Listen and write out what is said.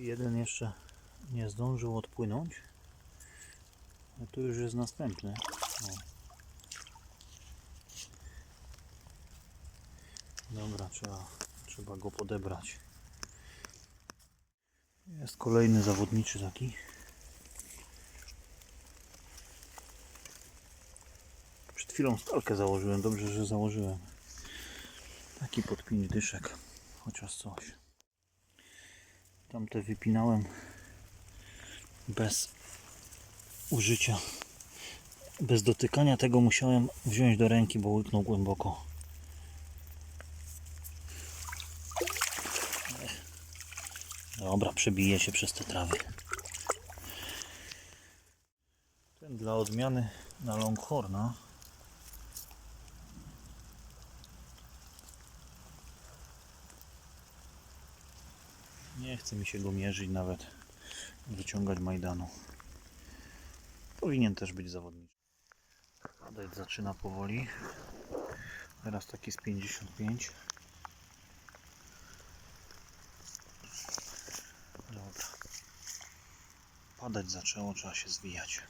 Jeden jeszcze nie zdążył odpłynąć. A tu już jest następny. O. Dobra, trzeba, trzeba go podebrać. Jest kolejny zawodniczy taki. Przed chwilą skalkę założyłem, dobrze, że założyłem. Taki pod pięć dyszek, chociaż coś. Tamte wypinałem bez użycia, bez dotykania tego musiałem wziąć do ręki, bo łyknął głęboko. Dobra, przebije się przez te trawy. Ten dla odmiany na Longhorna. Nie chce mi się go mierzyć nawet, wyciągać Majdanu. Powinien też być zawodniczy. Padać zaczyna powoli. Teraz taki z 55. Dobra. Padać zaczęło, trzeba się zwijać.